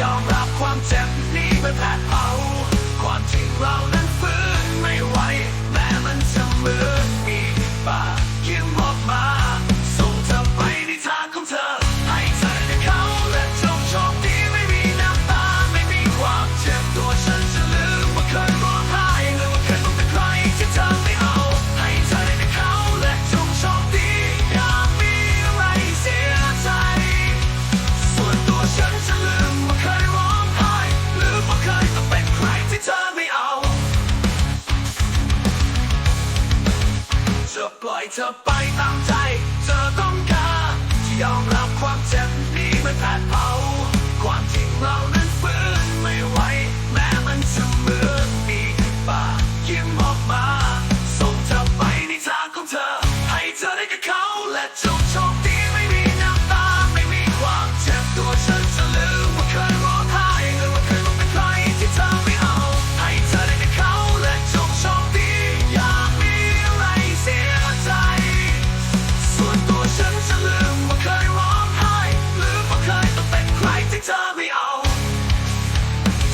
ยอมรับความเจ็บนี้ไม่แผดเผาความจริงเรานั้นฟื้นไม่ไหวแม้มันจะมืดมีบา ปล่อยเธอไปตามใจ เธอต้องการที่ยอมรับความเจ็บนี้มันแผดเผา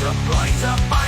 to brighter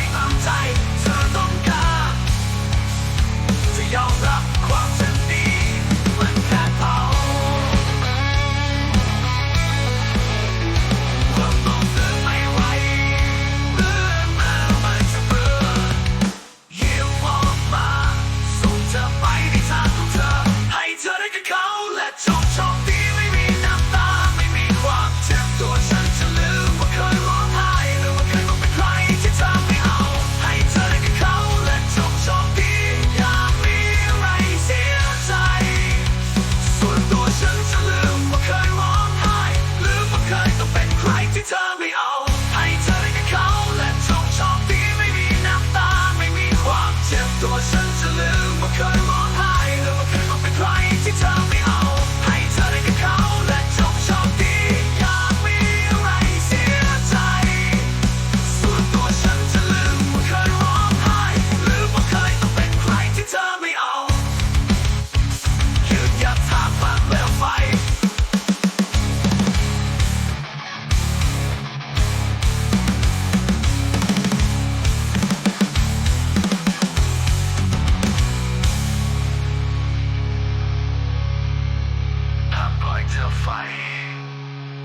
could เธอไฟ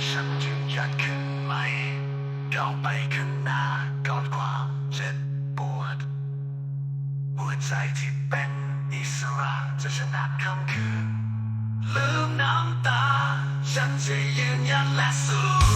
ฉันจึงอยากขึ้นไหมก้าวไปข้างหน้าก่อนความเจ็บปวด หัวใจที่เป็นอิสระจะชนะคำคืนลืมน้ำตา ฉันจะยืนยันและสู้